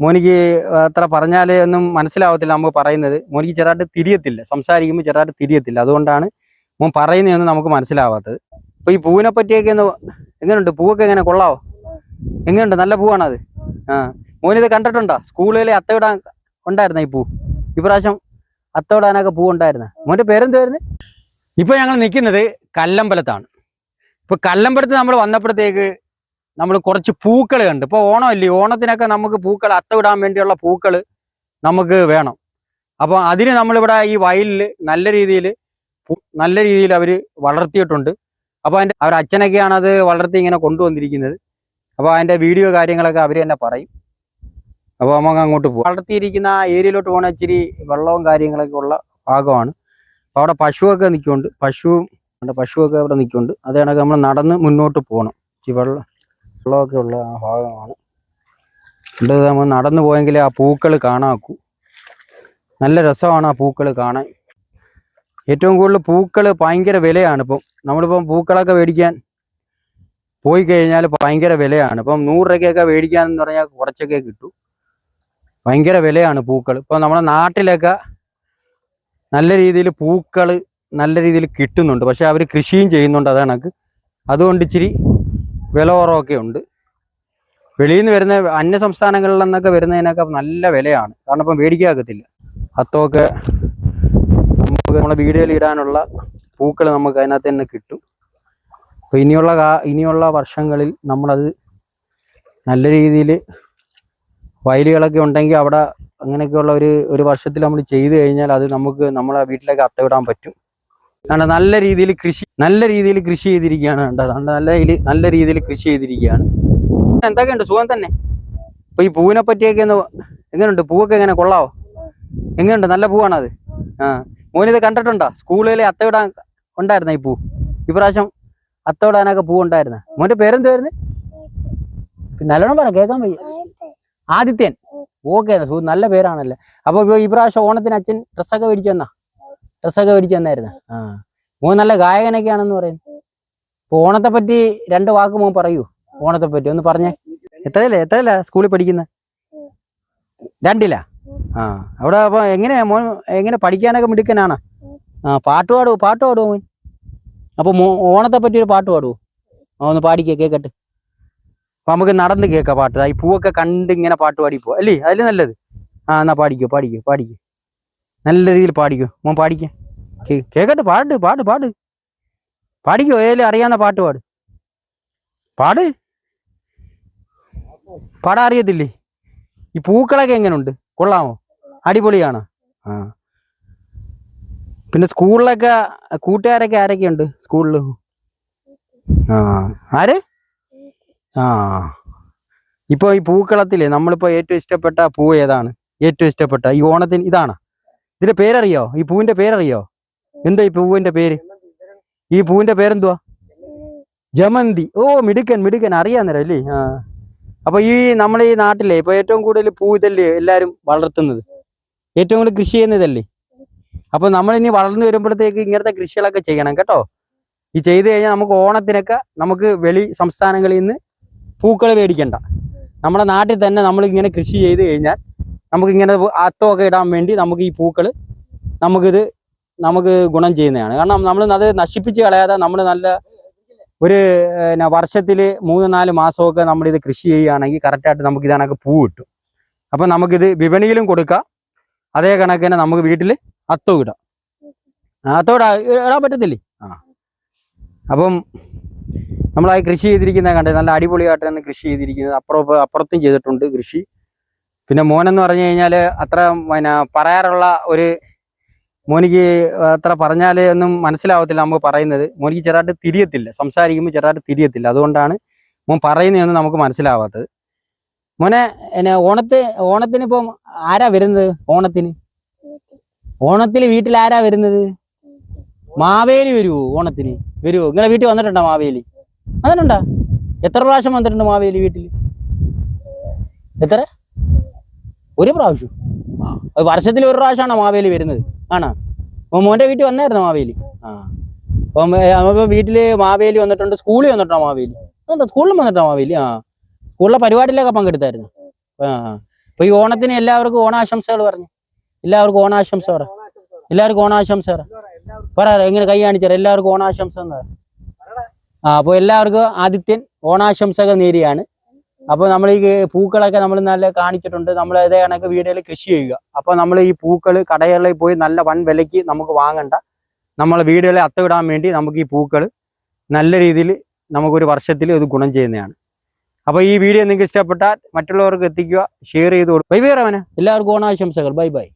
മോനിക്ക് അത്ര പറഞ്ഞാലേ ഒന്നും മനസ്സിലാവത്തില്ല നമുക്ക് പറയുന്നത്. മോനിക്ക് ചെറുതായിട്ട് തിരിയത്തില്ല. സംസാരിക്കുമ്പോൾ ചെറുതായിട്ട് തിരിയത്തില്ല. അതുകൊണ്ടാണ് മോൻ പറയുന്നതെന്ന് നമുക്ക് മനസ്സിലാവാത്തത്. അപ്പൊ ഈ പൂവിനെ പറ്റിയൊക്കെ ഒന്ന് എങ്ങനെയുണ്ട് പൂവൊക്കെ എങ്ങനെ? കൊള്ളാവോ? എങ്ങനെയുണ്ട് നല്ല പൂവാണത്? ആ. മോനിത് കണ്ടിട്ടുണ്ടോ? സ്കൂളുകളിൽ അത്തവിടാൻ ഉണ്ടായിരുന്ന ഈ പൂ? ഇപ്രാവശ്യം അത്തവിടാനൊക്കെ പൂ ഉണ്ടായിരുന്ന മോന്റെ പേരെന്തുവായിരുന്നു ഇപ്പൊ ഞങ്ങൾ നിൽക്കുന്നത് കല്ലമ്പലത്താണ്. ഇപ്പൊ കല്ലമ്പലത്ത് നമ്മൾ വന്നപ്പോഴത്തേക്ക് നമ്മൾ കുറച്ച് പൂക്കൾ കണ്ട്. ഇപ്പോൾ ഓണമല്ലേ? ഓണത്തിനൊക്കെ നമുക്ക് പൂക്കൾ അത്തവിടാൻ വേണ്ടിയുള്ള പൂക്കൾ നമുക്ക് വേണം. അപ്പോൾ അതിന് നമ്മളിവിടെ ഈ വയലിൽ നല്ല രീതിയിൽ നല്ല രീതിയിൽ അവർ വളർത്തിയിട്ടുണ്ട്. അപ്പോൾ അതിന്റെ അവർ അച്ഛനൊക്കെയാണ് അത് വളർത്തി ഇങ്ങനെ കൊണ്ടുവന്നിരിക്കുന്നത്. അപ്പോൾ അതിന്റെ വീഡിയോ കാര്യങ്ങളൊക്കെ അവർ തന്നെ പറയും. അപ്പോൾ നമുക്ക് അങ്ങോട്ട് പോകും വളർത്തിയിരിക്കുന്ന ആ ഏരിയയിലോട്ട് പോകണ ഇച്ചിരി വെള്ളവും കാര്യങ്ങളൊക്കെ ഉള്ള ഭാഗമാണ്. അപ്പോൾ അവിടെ പശുവൊക്കെ നിൽക്കുന്നുണ്ട് പശുവും പശുവൊക്കെ അവിടെ നിൽക്കുന്നുണ്ട് അത് കണക്ക് നമ്മൾ നടന്ന് മുന്നോട്ട് പോകണം ഇച്ചിരി വെള്ളം വെള്ളമൊക്കെ ഉള്ള ആ ഭാഗമാണ്. ഇത് നമ്മൾ നടന്നു പോയെങ്കിൽ ആ പൂക്കൾ കാണാക്കൂ. നല്ല രസമാണ് ആ പൂക്കൾ കാണാൻ. ഏറ്റവും കൂടുതൽ പൂക്കൾ ഭയങ്കര വിലയാണ് ഇപ്പം. നമ്മളിപ്പം പൂക്കളൊക്കെ മേടിക്കാൻ പോയി കഴിഞ്ഞാൽ ഭയങ്കര വിലയാണ്. ഇപ്പം നൂറ് രൂപയ്ക്കൊക്കെ മേടിക്കാന്ന് പറഞ്ഞാൽ കുറച്ചൊക്കെ കിട്ടും. ഭയങ്കര വിലയാണ് പൂക്കൾ ഇപ്പം നമ്മുടെ നാട്ടിലൊക്കെ നല്ല രീതിയിൽ പൂക്കൾ നല്ല രീതിയിൽ കിട്ടുന്നുണ്ട്. പക്ഷെ അവർ കൃഷിയും ചെയ്യുന്നുണ്ട് അതാണ് അതുകൊണ്ട് ഇച്ചിരി വില കുറവൊക്കെ ഉണ്ട്. വെളിയിൽ നിന്ന് വരുന്ന അന്യ സംസ്ഥാനങ്ങളിൽ നിന്നൊക്കെ വരുന്നതിനൊക്കെ നല്ല വിലയാണ്. കാരണം ഇപ്പം മേടിക്കാകത്തില്ല അത്തമൊക്കെ നമുക്ക് നമ്മളെ വീടുകളിൽ ഇടാനുള്ള പൂക്കൾ നമുക്ക് അതിനകത്ത് തന്നെ കിട്ടും. അപ്പോൾ ഇനിയുള്ള ഇനിയുള്ള വർഷങ്ങളിൽ നമ്മളത് നല്ല രീതിയിൽ വയലുകളൊക്കെ ഉണ്ടെങ്കിൽ അവിടെ അങ്ങനെയൊക്കെയുള്ള ഒരു ഒരു വർഷത്തിൽ നമ്മൾ ചെയ്തു കഴിഞ്ഞാൽ അത് നമുക്ക് നമ്മളെ വീട്ടിലേക്ക് അത്തവിടാൻ പറ്റും. കാരണം നല്ല രീതിയിൽ കൃഷി നല്ല രീതിയിൽ കൃഷി ചെയ്തിരിക്കുകയാണ് കണ്ടത് അതുകൊണ്ട് നല്ല നല്ല രീതിയിൽ കൃഷി ചെയ്തിരിക്കുകയാണ്. എന്തൊക്കെ ഉണ്ട്? സുഖം തന്നെ. അപ്പൊ ഈ പൂവിനെ പറ്റിയൊക്കെ ഒന്ന് എങ്ങനെയുണ്ട്? പൂവൊക്കെ എങ്ങനെ? കൊള്ളാവോ? എങ്ങനെയുണ്ട്? നല്ല പൂവാണത് ആ. മോനിത് കണ്ടിട്ടുണ്ടോ? സ്കൂളിലെ അത്തവിടാൻ ഉണ്ടായിരുന്ന ഈ പൂ? ഇപ്രാവശ്യം അത്തവിടാനൊക്കെ പൂ ഉണ്ടായിരുന്ന? മോന്റെ പേരെന്തുവായിരുന്നു നല്ലോണം പറ കേൾക്കാൻ വയ്യ. ആദിത്യൻ. ഓക്കെ നല്ല പേരാണല്ലേ. അപ്പൊ ഈ പ്രാവശ്യം ഓണത്തിന് അച്ഛൻ ഡ്രസ്സൊക്കെ മേടിച്ചു തന്നാ ഡ്രസ്സൊക്കെ മേടിച്ചു തന്നായിരുന്നു ആ. മോൻ നല്ല ഗായകനൊക്കെയാണെന്ന് പറയുന്നു. ഓണത്തെ പറ്റി രണ്ട് വാക്ക് മോൻ പറയൂ. ഓണത്തെ പറ്റി ഒന്ന് പറഞ്ഞേ. എത്രയല്ലേ എത്രയല്ല സ്കൂളിൽ പഠിക്കുന്ന? രണ്ടില്ല ആ. അവിടെ അപ്പൊ എങ്ങനെയാ മോൻ എങ്ങനെ പഠിക്കാനൊക്കെ മിടുക്കനാണ്? ആ പാട്ട് പാടുവോ? പാട്ട് പാടുവോ മോൻ? അപ്പൊ മോ ഓണത്തെ പറ്റി ഒരു പാട്ട് പാടുവോ? ആ ഒന്ന് പാടിക്കേ കേക്കട്ടെ. അപ്പൊ നമുക്ക് നടന്ന് കേൾക്കാം പാട്ട്. ഈ പൂവൊക്കെ കണ്ട് ഇങ്ങനെ പാട്ട് പാടിപ്പോ അല്ലേ? അതിൽ നല്ലത്. ആ എന്നാ പാടിക്കോ പാടിക്കോ പാടിക്കോ. നല്ല രീതിയിൽ പാടിക്കോ. മോൻ പാടിക്കേ. കേക്കട്ടെ പാട് പാട് പാട്. പാടിക്കോ ഏതിലും അറിയാവുന്ന പാട്ട് പാട്. പാട്. പാടാൻ അറിയത്തില്ലേ? ഈ പൂക്കളൊക്കെ എങ്ങനെയുണ്ട് കൊള്ളാമോ? അടിപൊളിയാണോ? ആ. പിന്നെ സ്കൂളിലൊക്കെ കൂട്ടുകാരൊക്കെ ആരൊക്കെയുണ്ട് സ്കൂളിൽ ആ. ആര്? ആ. ഇപ്പോൾ ഈ പൂക്കളത്തിൽ നമ്മളിപ്പോൾ ഏറ്റവും ഇഷ്ടപ്പെട്ട പൂ ഏതാണ്? ഏറ്റവും ഇഷ്ടപ്പെട്ട ഈ ഓണത്തിന് ഇതാണ്? ഇതിന്റെ പേരറിയോ? ഈ പൂവിന്റെ പേരറിയോ? എന്താ ഈ പൂവിന്റെ പേര്? ഈ പൂവിന്റെ പേരെന്തുവാ? ജമന്തി. ഓ മിടുക്കൻ മിടുക്കൻ. അറിയാന്നേരം അല്ലേ? ആ. അപ്പൊ ഈ നമ്മളെ ഈ നാട്ടിലെ ഇപ്പൊ ഏറ്റവും കൂടുതൽ പൂ ഇതല്ലേ എല്ലാരും വളർത്തുന്നത്? ഏറ്റവും കൂടുതൽ കൃഷി ചെയ്യുന്നതല്ലേ അപ്പൊ നമ്മൾ ഇനി വളർന്നു വരുമ്പോഴത്തേക്ക് ഇങ്ങനത്തെ കൃഷികളൊക്കെ ചെയ്യണം കേട്ടോ. ഈ ചെയ്ത് കഴിഞ്ഞാൽ നമുക്ക് ഓണത്തിനൊക്കെ നമുക്ക് വെളി സംസ്ഥാനങ്ങളിൽ നിന്ന് പൂക്കൾ മേടിക്കണ്ട. നമ്മുടെ നാട്ടിൽ തന്നെ നമ്മൾ ഇങ്ങനെ കൃഷി ചെയ്ത് കഴിഞ്ഞാൽ നമുക്ക് ഇങ്ങനെ അത്തമൊക്കെ ഇടാൻ വേണ്ടി നമുക്ക് ഈ പൂക്കൾ നമുക്കിത് നമുക്ക് ഗുണം ചെയ്യുന്നതാണ്. കാരണം നമ്മൾ അത് നശിപ്പിച്ച് കളയാതെ നമ്മൾ നല്ല ഒരു വർഷത്തിൽ മൂന്ന് നാല് മാസമൊക്കെ ഇത് കൃഷി ചെയ്യുകയാണെങ്കിൽ കറക്റ്റായിട്ട് നമുക്ക് ഇതാണൊക്കെ പൂ കിട്ടും. അപ്പം നമുക്കിത് വിപണിയിലും കൊടുക്കാം. അതേ കണക്ക് തന്നെ നമുക്ക് വീട്ടിൽ അത്തവും ഇടാം. അത്തം ഇടാ ഇടാൻ പറ്റത്തില്ലേ? ആ. അപ്പം നമ്മളായി കൃഷി ചെയ്തിരിക്കുന്നത് കണ്ടത് നല്ല അടിപൊളിയായിട്ട് തന്നെ കൃഷി ചെയ്തിരിക്കുന്നത്. അപ്പുറം അപ്പുറത്തും ചെയ്തിട്ടുണ്ട് കൃഷി. പിന്നെ മോനെന്ന് പറഞ്ഞു കഴിഞ്ഞാൽ അത്ര പിന്നെ പറയാറുള്ള ഒരു മോനിക്ക് അത്ര പറഞ്ഞാലേ ഒന്നും മനസ്സിലാവത്തില്ല നമുക്ക് പറയുന്നത്. മോനിക്ക് ചെറുതായിട്ട് തിരിയത്തില്ല. സംസാരിക്കുമ്പോൾ ചെറുതായിട്ട് തിരിയത്തില്ല. അതുകൊണ്ടാണ് മോൻ പറയുന്നതൊന്നും നമുക്ക് മനസ്സിലാവാത്തത്. മോനെ എന്നെ ഓണത്തെ ഓണത്തിന് ഇപ്പം ആരാ വരുന്നത്? ഓണത്തിന്? ഓണത്തിന് വീട്ടിൽ ആരാ വരുന്നത്? മാവേലി വരുവോ ഓണത്തിന്? വരുവോ? നിങ്ങളെ വീട്ടിൽ വന്നിട്ടുണ്ടോ മാവേലി? വന്നിട്ടുണ്ടോ? എത്ര പ്രാവശ്യം വന്നിട്ടുണ്ട് മാവേലി വീട്ടിൽ? എത്ര? ഒരു പ്രാവശ്യം. വർഷത്തിൽ ഒരു പ്രാവശ്യമാണ് മാവേലി വരുന്നത്. ആണോ? മോന്റെ വീട്ടിൽ വന്നായിരുന്നു മാവേലി? ആ. അപ്പം വീട്ടിൽ മാവേലി വന്നിട്ടുണ്ട് സ്കൂളിൽ വന്നിട്ടോ മാവേലി? സ്കൂളിൽ വന്നിട്ടോ മാവേലി? ആ. സ്കൂളിലെ പരിപാടിയിലൊക്കെ പങ്കെടുത്തായിരുന്നു. ആ ആ. അപ്പൊ ഈ ഓണത്തിന് എല്ലാവർക്കും ഓണാശംസകൾ പറഞ്ഞു. എല്ലാവർക്കും ഓണാശംസ പറ. എല്ലാവർക്കും ഓണാശംസ പറ. പറ എങ്ങനെ കൈ കാണിച്ചാൽ എല്ലാവർക്കും ഓണാശംസ എന്ന് പറ. ആ അപ്പോൾ എല്ലാവർക്കും ആദിത്യൻ ഓണാശംസകൾ നേരിയാണ് അപ്പോൾ നമ്മൾ ഈ പൂക്കളൊക്കെ നമ്മൾ നല്ല കാണിച്ചിട്ടുണ്ട്. നമ്മൾ ഇതേ കണക്ക് വീടുകളിൽ കൃഷി ചെയ്യുക. അപ്പോൾ നമ്മൾ ഈ പൂക്കൾ കടകളിൽ പോയി നല്ല വൻ വിലയ്ക്ക് നമുക്ക് വാങ്ങണ്ട. നമ്മളെ വീടുകളെ അത്തവിടാൻ വേണ്ടി നമുക്ക് ഈ പൂക്കൾ നല്ല രീതിയിൽ നമുക്കൊരു വർഷത്തിൽ ഇത് ഗുണം ചെയ്യുന്നതാണ്. അപ്പോൾ ഈ വീഡിയോ നിങ്ങൾക്ക് ഇഷ്ടപ്പെട്ടാൽ മറ്റുള്ളവർക്ക് എത്തിക്കുക ഷെയർ ചെയ്ത് കൊടുക്കുക. ബൈ ബൈ റവന എല്ലാവർക്കും ഓണാശംസകൾ. Bye bye.